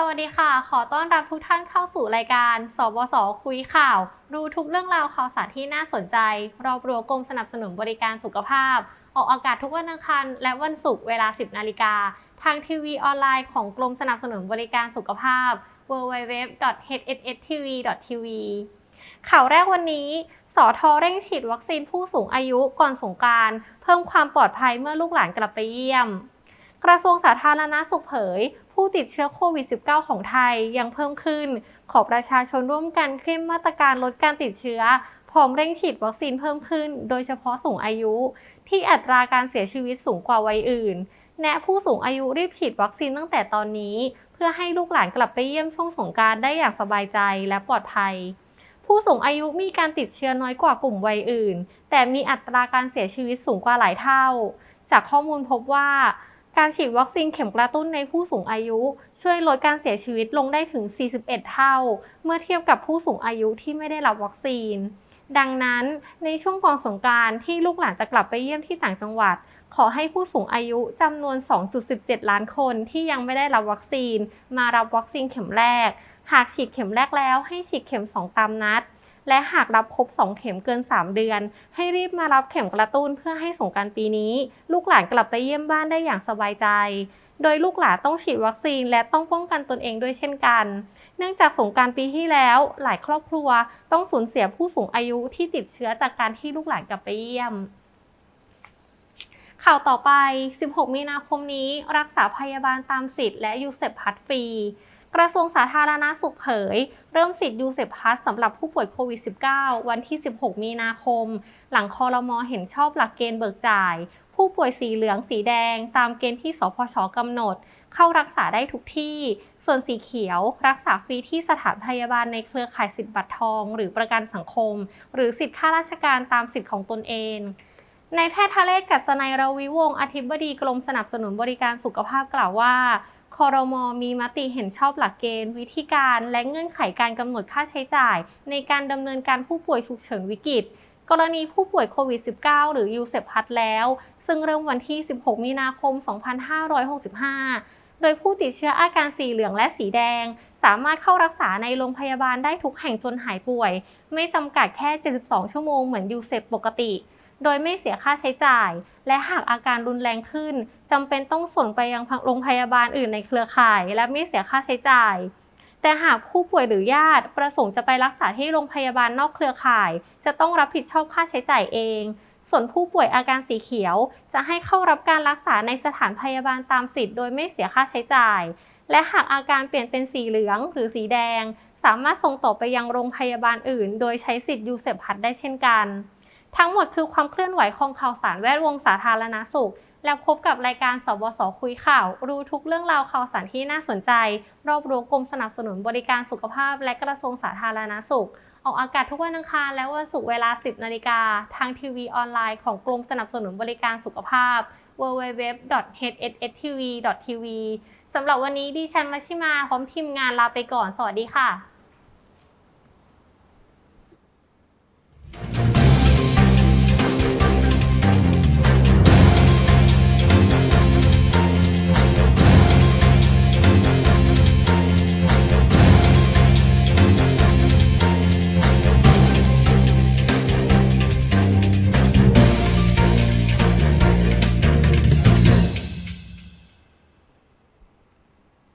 สวัสดีค่ะ ขอต้อนรับทุกท่านเข้าสู่รายการ สบส คุยข่าว รู้ทุกเรื่องราวข่าวสารที่น่าสนใจ รอบรัวกรมสนับสนุนบริการสุขภาพ ออกอากาศทุกวันอังคารและวันศุกร์เวลา 10 นาฬิกา ทางทีวีออนไลน์ของกรมสนับสนุนบริการสุขภาพ www.hsstv.tv ข่าวแรกวันนี้ สอทอเร่งฉีดวัคซีนผู้สูงอายุก่อนสงการ เพิ่มความปลอดภัยเมื่อลูกหลานกลับไปเยี่ยม กระทรวงสาธารณสุขเผย ติดเชื้อโควิด -19 ของไทยยังเพิ่มขึ้น ขอประชาชนร่วมกันเข้มมาตรการลดการติดเชื้อ พร้อมเร่งฉีดวัคซีนเพิ่มขึ้น โดยเฉพาะสูงอายุ ที่อัตราการเสียชีวิตสูงกว่าวัยอื่น แนะผู้สูงอายุรีบฉีดวัคซีนตั้งแต่ตอนนี้ เพื่อให้ลูกหลานกลับไปเยี่ยมช่วงสงการได้อย่างสบายใจและปลอดภัย ผู้สูงอายุมีการติดเชื้อน้อยกว่ากลุ่มวัยอื่น แต่มีอัตราการเสียชีวิตสูงกว่าหลายเท่า จากข้อมูลพบว่า การฉีดวัคซีนเข็มกระตุ้นในผู้สูงอายุ ช่วยลดการเสียชีวิตลงได้ถึง 41 เท่า เมื่อเทียบกับผู้สูงอายุที่ไม่ได้รับวัคซีน ดังนั้นในช่วงก่อนสงการที่ลูกหลานจะกลับไปเยี่ยมที่ต่างจังหวัด ขอให้ผู้สูงอายุจำนวน 2.17 ล้านคนที่ยังไม่ได้รับวัคซีน มารับวัคซีนเข็มแรก หากฉีดเข็มแรกแล้วให้ฉีดเข็ม 2 ตามนัด และหากรับครบ 2 เข็มเกิน 3 เดือน ให้รีบมารับเข็มกระตุ้นเพื่อให้สงการปีนี้ ลูกหลานกลับไปเยี่ยมบ้านได้อย่างสบายใจ โดยลูกหลานต้องฉีดวัคซีนและต้องป้องกันตนเองด้วยเช่นกัน เนื่องจากสงการปีที่แล้ว หลายครอบครัวต้องสูญเสียผู้สูงอายุที่ติดเชื้อจากการที่ลูกหลานกลับไปเยี่ยมข่าวต่อไป 16 มีนาคมนี้ รักษาพยาบาลตามสิทธิ์และยูเซปพัดฟรี ระทรวงสาธารณาสุขเผย เริ่มสิทธิ์ยูเซพัสสำหรับผู้ป่วยโควิด -19 วันที่ 16 มีนาคม หลังคอรมอเห็นชอบหลักเกณฑ์เบิกจ่าย ผู้ป่วยสีเหลืองสีแดง ตามเกณฑ์ที่สพชกำหนด เข้ารักษาได้ทุกที่ ส่วนสีเขียว รักษาฟรีที่สถานพยาบาลในเครือข่ายสิทธิ์บัตรทอง หรือประกันสังคม หรือสิทธิข้าราชการตามสิทธิของตนเองนายแพทย์ทะเลศกัศนัยราวิวงศ์อธิบดีกรมสนับสนุนบริการสุขภาพกล่าวว่า คอรมอมีมติเห็นชอบหลักเกณฑ์ วิธีการและเงื่อนไขการกำหนดค่าใช้จ่าย ในการดำเนินการผู้ป่วยฉุกเฉินวิกฤต กรณีผู้ป่วยโควิด -19 หรือยูเซพัดแล้ว ซึ่งเริ่มวันที่ 16 มีนาคม 2565 โดยผู้ติดเชื้ออาการสีเหลืองและสีแดง สามารถเข้ารักษาในโรงพยาบาลได้ทุกแห่งจนหายป่วย ไม่จำกัดแค่ 72 ชั่วโมงเหมือนยูเซปปกติ โดยไม่เสียค่าใช้จ่าย และหากอาการรุนแรงขึ้นจำเป็นต้องส่งไปยังโรงพยาบาลอื่นในเครือข่าย และไม่เสียค่าใช้จ่าย แต่หากผู้ป่วยหรือญาติประสงค์จะไปรักษาที่โรงพยาบาลนอกเครือข่าย จะต้องรับผิดชอบค่าใช้จ่ายเอง ส่วนผู้ป่วยอาการสีเขียว จะให้เข้ารับการรักษาในสถานพยาบาลตามสิทธิ์โดยไม่เสียค่าใช้จ่าย และหากอาการเปลี่ยนเป็นสีเหลืองหรือสีแดง สามารถส่งต่อไปยังโรงพยาบาลอื่น โดยใช้สิทธิ์ยูเซปพัดได้เช่นกัน ทั้งหมดคือความเคลื่อนไหวของข่าวสารแวดวงสาธารณสุข แล้วพบกับรายการสบสคุยข่าว รู้ทุกเรื่องราวข่าวสารที่น่าสนใจ รอบรั้วกรมสนับสนุนบริการสุขภาพ และกระทรวงสาธารณสุข ออกอากาศทุกวันอังคารและวันศุกร์เวลา 10 นาฬิกา ทางทีวีออนไลน์ของกรมสนับสนุนบริการสุขภาพ www.hsstv.tv สำหรับวันนี้ดิฉันมัชิมาพร้อมทีมงานลาไปก่อน สวัสดีค่ะ